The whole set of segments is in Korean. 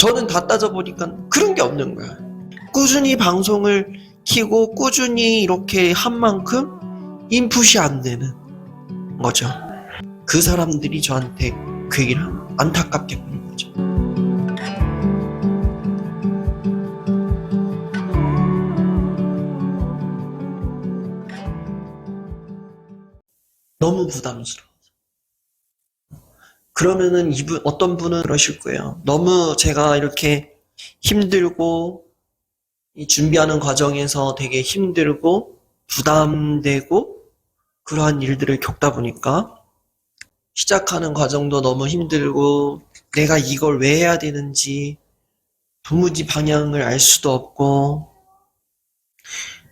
저는 다 따져보니까 그런 게 없는 거야. 꾸준히 방송을 키고 꾸준히 이렇게 한 만큼 인풋이 안 되는 거죠. 그 사람들이 저한테 그 얘기를 안타깝게 보는 거죠. 너무 부담스러워. 그러면은 이분 어떤 분은 그러실 거예요. 너무 제가 이렇게 힘들고 이 준비하는 과정에서 되게 힘들고 부담되고 그러한 일들을 겪다 보니까 시작하는 과정도 너무 힘들고 내가 이걸 왜 해야 되는지 도무지 방향을 알 수도 없고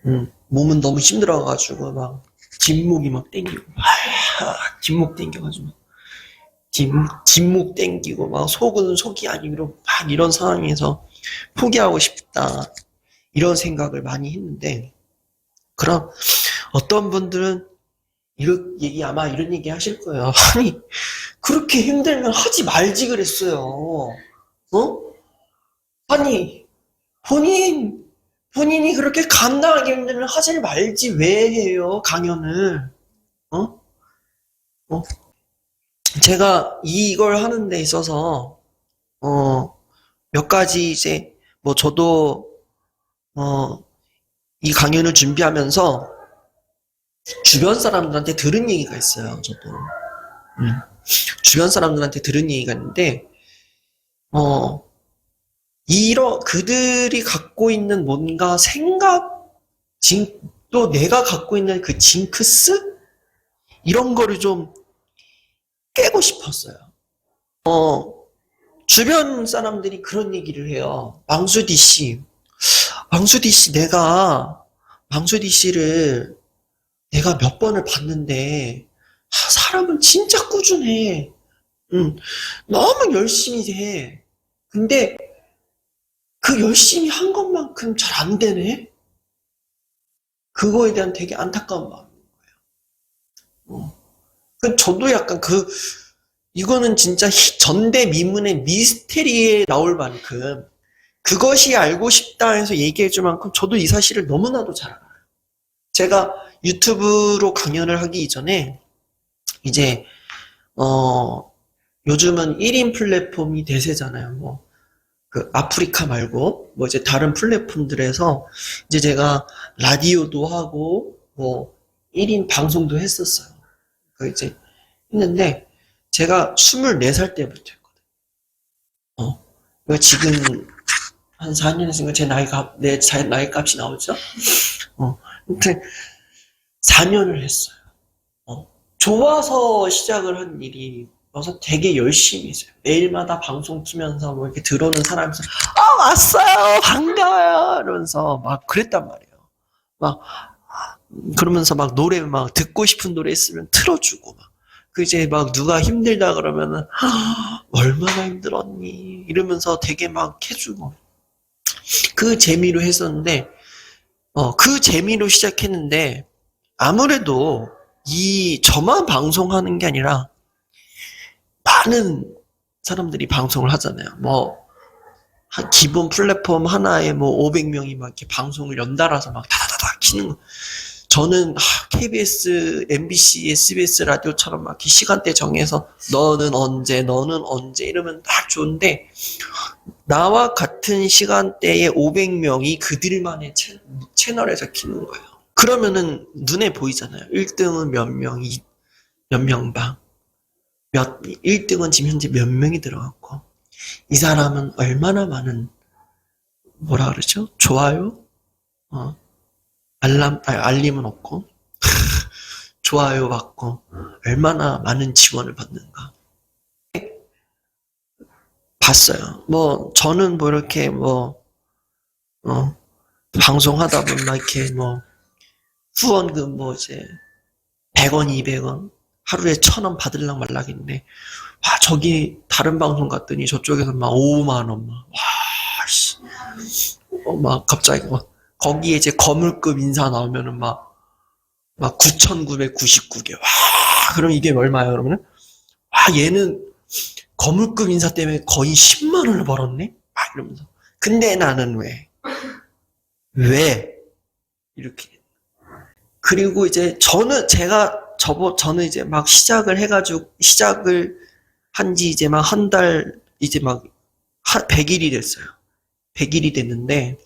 음, 몸은 너무 힘들어가지고 막 뒷목이 막 땡기고 아, 뒷목 땡겨가지고 막 뒷, 뒷목 땡기고 막 속은 속이 아니고 막 이런 상황에서 포기하고 싶다 이런 생각을 많이 했는데 그럼 어떤 분들은 이런 얘기 아마 이런 얘기 하실 거예요. 아니 그렇게 힘들면 하지 말지 그랬어요. 어? 아니 본인 본인이 그렇게 감당하기 힘들면 하지 말지 왜 해요 강연을? 어? 어? 제가 이걸 하는 데 있어서 어 몇 가지 이제 뭐 저도 어 이 강연을 준비하면서 주변 사람들한테 들은 얘기가 있어요. 저도 음. 주변 사람들한테 들은 얘기가 있는데 어 이러 그들이 갖고 있는 뭔가 생각 진, 또 내가 갖고 있는 그 징크스 이런 거를 좀 깨고 싶었어요. 어 주변 사람들이 그런 얘기를 해요. 망수디 씨, 망수디 씨 내가 망수디 씨를 내가 몇 번을 봤는데 아, 사람은 진짜 꾸준해. 응, 너무 열심히 해. 근데 그 열심히 한 것만큼 잘 안 되네. 그거에 대한 되게 안타까운 마음인 거예요. 어. 그 저도 약간 그 이거는 진짜 히- 전대미문의 미스테리에 나올 만큼 그것이 알고 싶다 해서 얘기해 줄 만큼 저도 이 사실을 너무나도 잘 알아요. 제가 유튜브로 강연을 하기 이전에 이제 어 요즘은 1인 플랫폼이 대세잖아요. 뭐 그 아프리카 말고 뭐 이제 다른 플랫폼들에서 이제 제가 라디오도 하고 뭐 1인 방송도 했었어요. 그 이제 했는데 제가 24살 때부터 했거든. 어. 지금 한 4년 했으니까 제 나이가 내 자- 나이 값이 나오죠? 어. 아무튼 4년을 했어요. 어. 좋아서 시작을 한 일이 그래서 되게 열심히 했어요. 매일마다 방송 키면서 뭐 이렇게 들어오는 사람에서 아 왔어요 반가워요 이러면서 막 그랬단 말이에요. 막 그러면서 막 노래 막 듣고 싶은 노래 있으면 틀어주고 막. 그 이제 막 누가 힘들다 그러면은 "아, 얼마나 힘들었니 이러면서 되게 막 해주고 그 재미로 했었는데 어 그 재미로 시작했는데 아무래도 이 저만 방송하는 게 아니라 많은 사람들이 방송을 하잖아요. 뭐한 기본 플랫폼 하나에 뭐 500명이 막 이렇게 방송을 연달아서 막 다다다다 키는 거. 저는 아, KBS, MBC, SBS 라디오처럼 막 이렇게 시간대 정해서 너는 언제, 너는 언제 이러면 딱 좋은데 나와 같은 시간대에 500명이 그들만의 채, 채널에서 키는 거예요. 그러면은 눈에 보이잖아요. 1등은 몇 명 이 몇 명 방. 몇 1등은 지금 현재 몇 명이 들어갔고 이 사람은 얼마나 많은 뭐라 그러죠? 좋아요? 어. 알람, 아니, 알림은 없고, 좋아요 받고, 얼마나 많은 지원을 받는가. 봤어요. 뭐, 저는 뭐 이렇게 뭐, 어, 방송하다 보면 막 이렇게 뭐, 후원금 뭐 이제, 100원, 200원, 하루에 1000원 받을랑 말락인데, 와, 저기, 다른 방송 갔더니 저쪽에서 막 5만원 막, 와, 씨. 어, 막 갑자기 막, 거기에 이제 거물급 인사 나오면은 막, 막 9,999개. 와, 그럼 이게 얼마야, 그러면은? 와, 얘는 거물급 인사 때문에 거의 10만 원을 벌었네? 막 이러면서. 근데 나는 왜? 왜? 이렇게. 그리고 이제 저는 제가 저보 저는 이제 막 시작을 해가지고 시작을 한 지 이제 막 한 달 이제 막한 100일이 됐어요. 100일이 됐는데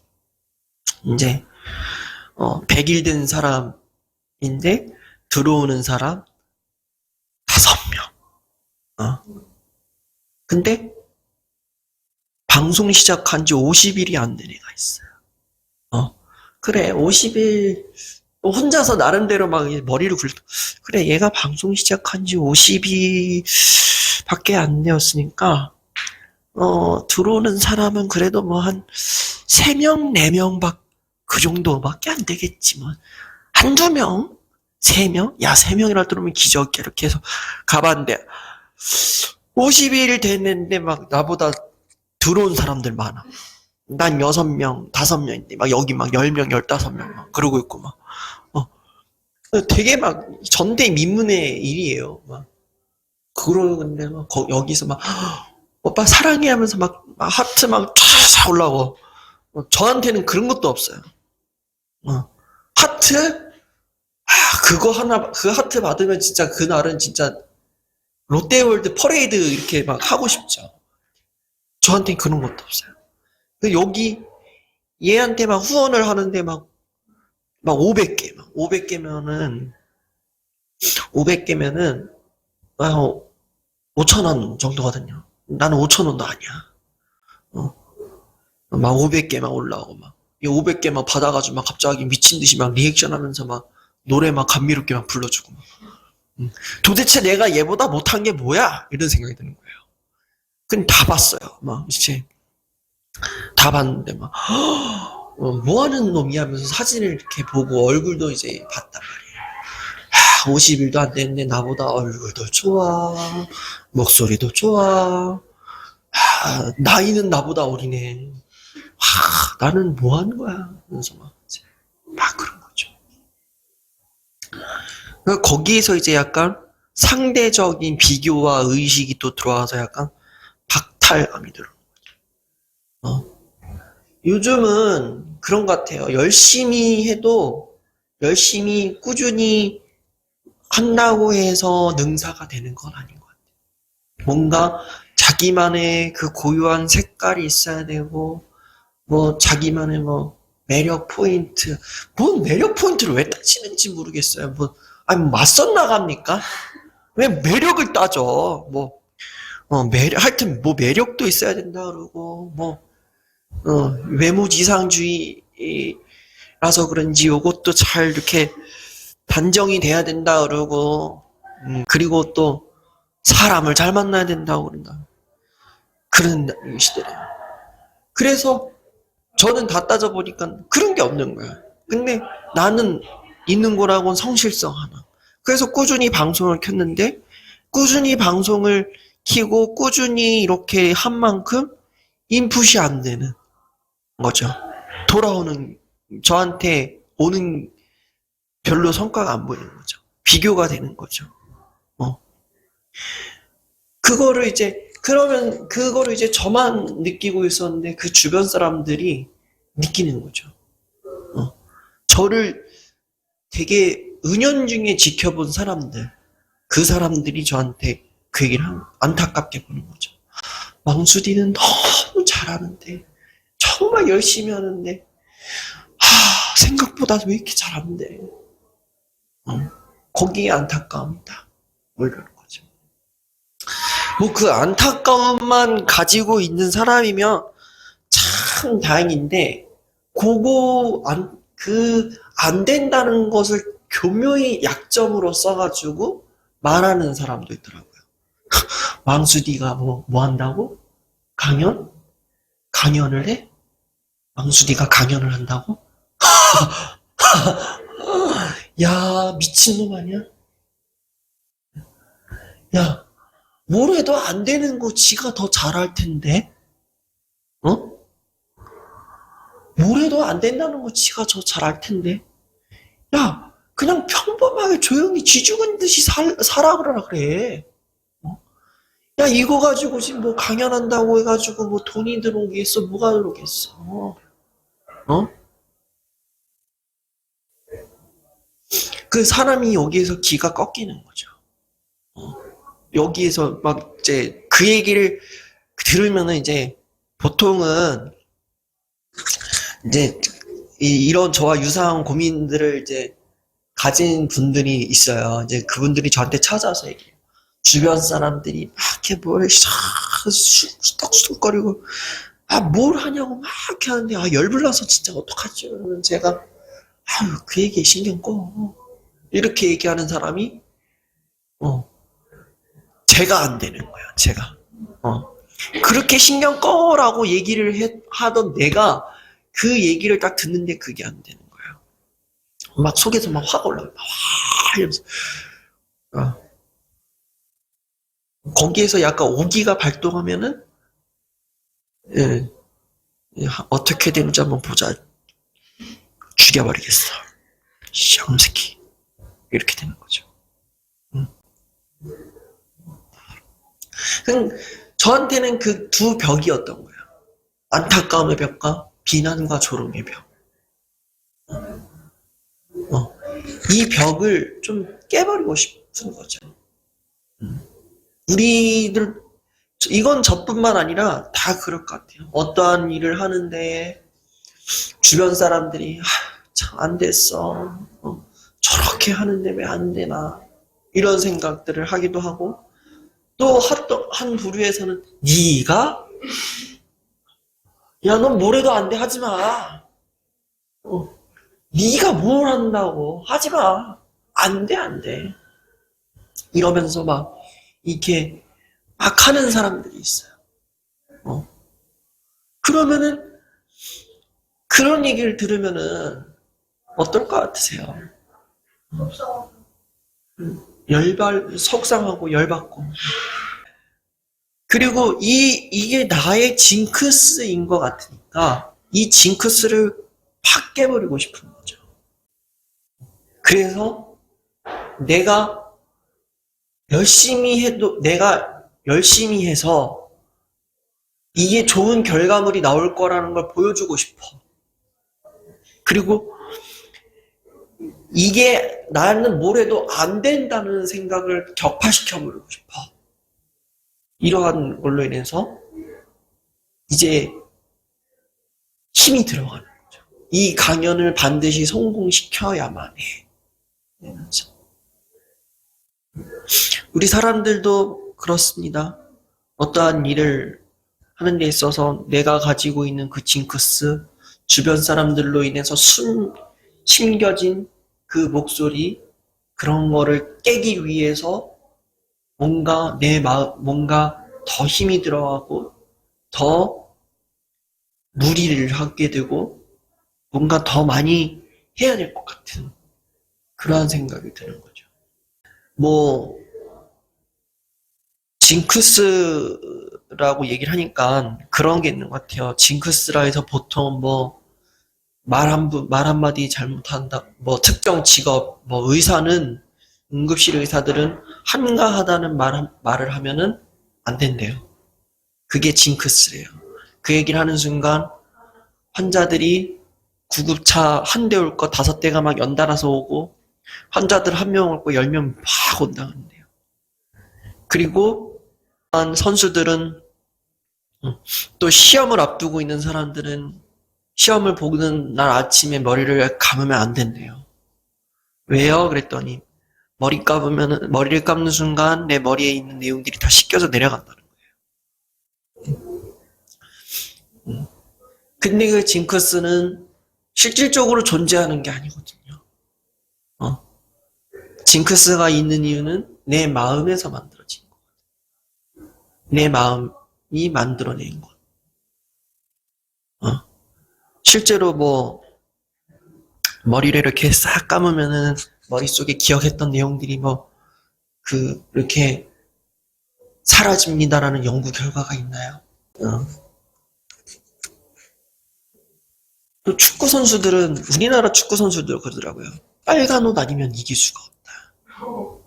이제 어 100일 된 사람인데 들어오는 사람 다섯 명. 어. 근데 방송 시작한 지 50일이 안 된 애가 있어요. 어. 그래, 50일, 또 혼자서 나름대로 막 머리를 굴, 그래, 얘가 방송 시작한 지 50일 밖에 안 되었으니까, 어, 들어오는 사람은 그래도 뭐 한 3명, 4명 밖, 그 정도밖에 안 되겠지만, 한두 명? 3명? 야, 3명이라 들어오면 기적이야. 이렇게 해서 가봤는데, 50일 됐는데 막 나보다 들어온 사람들 많아. 난 6명, 5명인데 막 여기 막 10명, 15명 막 그러고 있고 막. 어. 되게 막 전대미문의 일이에요. 막. 그러는데 막 거- 여기서 막 오빠 사랑해 하면서 막, 막 하트 막쫙 올라오고 어, 저한테는 그런 것도 없어요. 어. 하트? 아, 그거 하나, 그 하트 받으면 진짜 그날은 진짜 롯데월드 퍼레이드 이렇게 막 하고 싶죠. 저한테 그런 것도 없어요. 그 여기 얘한테 막 후원을 하는데 막, 막 500개, 막 500개면은, 500개면은, 아, 5천원 정도거든요. 나는 5천원도 아니야. 어. 막 500개만 올라오고 막. 이 500개만 받아가지고 막 갑자기 미친 듯이 막 리액션 하면서 막 노래 막 감미롭게 막 불러주고 막. 음. 도대체 내가 얘보다 못한 게 뭐야? 이런 생각이 드는 거예요. 그냥 다 봤어요. 막 이제 다 봤는데 막 어, 뭐 하는 놈이 하면서 사진을 이렇게 보고 얼굴도 이제 봤단 말이에요. 하, 50일도 안 됐는데 나보다 얼굴도 좋아, 목소리도 좋아, 하, 나이는 나보다 어리네. 하, 나는 뭐 하는 거야? 그래서 막, 막 그런 거죠. 그 거기에서 이제 약간 상대적인 비교와 의식이 또 들어와서 약간 박탈감이 들어. 어. 요즘은 그런 것 같아요. 열심히 해도 열심히 꾸준히 한다고 해서 능사가 되는 건 아닌 것 같아요. 뭔가 자기만의 그 고유한 색깔이 있어야 되고, 뭐 자기만의 뭐 매력 포인트, 뭔 매력 포인트를 왜 따지는지 모르겠어요. 뭐 아니 뭐 맞선 나갑니까? 왜 매력을 따져? 뭐 어, 매력 하여튼 뭐 매력도 있어야 된다 그러고 뭐 어, 외모지상주의라서 그런지 요것도 잘 이렇게 단정이 돼야 된다 그러고 음, 그리고 또 사람을 잘 만나야 된다고 그런다. 그런 시대래요. 그래서 저는 다 따져보니까 그런 게 없는 거야. 근데 나는 있는 거라고는 성실성 하나. 그래서 꾸준히 방송을 켰는데 꾸준히 방송을 키고 꾸준히 이렇게 한 만큼 인풋이 안 되는 거죠. 돌아오는 저한테 오는 별로 성과가 안 보이는 거죠. 비교가 되는 거죠. 어. 그거를 이제 그러면 그거를 이제 저만 느끼고 있었는데 그 주변 사람들이 느끼는 거죠. 어. 저를 되게 은연중에 지켜본 사람들, 그 사람들이 저한테 그 얘기를 한- 안타깝게 보는 거죠. 망수디는 너무 잘하는데, 정말 열심히 하는데, 하, 생각보다 왜 이렇게 잘하는데, 어, 거기에 안타까움이 딱 몰려오는 거죠. 뭐 그 안타까움만 가지고 있는 사람이면 참 다행인데, 그거 안, 그, 안 된다는 것을 교묘히 약점으로 써가지고 말하는 사람도 있더라고요. 망수디가 뭐, 뭐 한다고? 강연? 강연을 해? 망수디가 강연을 한다고? 야, 미친놈 아니야? 야, 뭘 해도 안 되는 거 지가 더 잘할 텐데? 어? 뭘 해도 안 된다는 거 지가 더 잘할 텐데? 야, 그냥 평범하게 조용히 쥐 죽은 듯이 살, 살아 그러라 그래. 어? 야, 이거 가지고 지금 뭐 강연한다고 해가지고 뭐 돈이 들어오겠어? 뭐가 들어오겠어? 어? 그 사람이 여기에서 기가 꺾이는 거죠. 어. 여기에서 막 이제 그 얘기를 들으면은 이제 보통은 이제 이, 이런 저와 유사한 고민들을 이제 가진 분들이 있어요. 이제 그분들이 저한테 찾아서 얘기해요. 주변 사람들이 막 이렇게 뭘싹 수덕수덕거리고 아 뭘 하냐고 막 이렇게 하는데 아 열불나서 진짜 어떡하지? 제가 아유 그 얘기에 신경 꺼 이렇게 얘기하는 사람이 어 제가 안 되는 거야 제가 어 그렇게 신경 꺼라고 얘기를 해- 하던 내가 그 얘기를 딱 듣는데 그게 안 되는 거예요. 막 속에서 막 화가 올라와요. 막 와! 이러면서. 어. 거기에서 약간 오기가 발동하면은, 예, 예, 하- 어떻게 되는지 한번 보자. 죽여버리겠어. 쌍새끼. 이렇게 되는 거죠. 음. 저한테는 그 두 벽이었던 거예요. 안타까움의 벽과 비난과 조롱의 벽. 어, 이 벽을 좀 깨버리고 싶은 거죠. 음. 우리들, 이건 저뿐만 아니라 다 그럴 것 같아요. 어떠한 일을 하는데 주변 사람들이 참 안 됐어. 어, 저렇게 하는데 왜 안 되나. 이런 생각들을 하기도 하고 또 한, 부류에서는 네가 야, 넌 뭐래도 안 돼. 하지 마. 어. 네가 뭘 한다고. 하지 마. 안 돼, 안 돼. 이러면서 막, 이렇게, 막 하는 사람들이 있어요. 어. 그러면은, 그런 얘기를 들으면은, 어떨 것 같으세요? 음, 열발, 속상하고 열받고. 그리고 이, 이게 나의 징크스인 것 같으니까 이 징크스를 팍 깨버리고 싶은 거죠. 그래서 내가 열심히 해도, 내가 열심히 해서 이게 좋은 결과물이 나올 거라는 걸 보여주고 싶어. 그리고 이게 나는 뭘 해도 안 된다는 생각을 격파시켜 버리고 싶어. 이러한 걸로 인해서 이제 힘이 들어가는 거죠. 이 강연을 반드시 성공시켜야만 해. 우리 사람들도 그렇습니다. 어떠한 일을 하는 데 있어서 내가 가지고 있는 그 징크스, 주변 사람들로 인해서 숨, 심겨진 그 목소리, 그런 거를 깨기 위해서 뭔가 내 마음, 뭔가 더 힘이 들어가고 더 무리를 하게 되고 뭔가 더 많이 해야 될 것 같은 그러한 생각이 드는 거죠. 뭐 징크스라고 얘기를 하니까 그런 게 있는 것 같아요. 징크스라 해서 보통 뭐 말 한, 말 한마디 잘못한다, 뭐 특정 직업, 뭐 의사는 응급실 의사들은 한가하다는 말, 말을 하면은 안 된대요. 그게 징크스래요. 그 얘기를 하는 순간 환자들이 구급차 한 대 올 거 다섯 대가 막 연달아서 오고 환자들 한 명 올 거 열 명 막 온다는데요. 그리고 한 선수들은 음, 또 시험을 앞두고 있는 사람들은 시험을 보는 날 아침에 머리를 감으면 안 된대요. 왜요? 그랬더니 머리 감으면 머리를 감는 순간 내 머리에 있는 내용들이 다 씻겨서 내려간다는 거예요. 음. 근데 그 징크스는 실질적으로 존재하는 게 아니거든요. 어. 징크스가 있는 이유는 내 마음에서 만들어진 거거든요. 내 마음이 만들어낸 것. 어. 실제로 뭐 머리를 이렇게 싹 감으면은 머릿속에 기억했던 내용들이 뭐, 그, 이렇게 사라집니다라는 연구 결과가 있나요? 어. 또 축구 선수들은, 우리나라 축구 선수들 그러더라고요. 빨간 옷 아니면 이길 수가 없다. 어.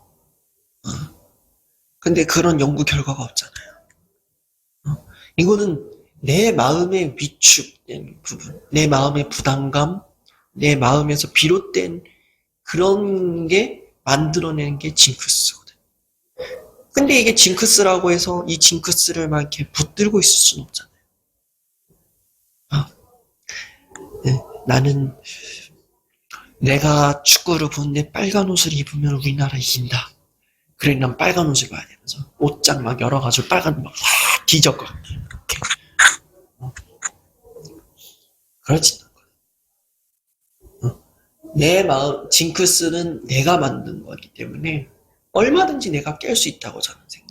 근데 그런 연구 결과가 없잖아요. 어? 이거는 내 마음의 위축된 부분, 내 마음의 부담감, 내 마음에서 비롯된 그런 게 만들어내는 게 징크스거든. 근데 이게 징크스라고 해서 이 징크스를 막 이렇게 붙들고 있을 수는 없잖아요. 아, 네, 나는 내가 축구를 보는데 빨간 옷을 입으면 우리나라 이긴다. 그래, 난 빨간 옷을 봐야 되면서 옷장 막 열어가지고 빨간 막 와, 뒤적거. 이렇게. 어. 그렇지 않거든. 어. 내 마음, 징크스는 내가 만든 거기 때문에 얼마든지 내가 깰 수 있다고 저는 생각해요.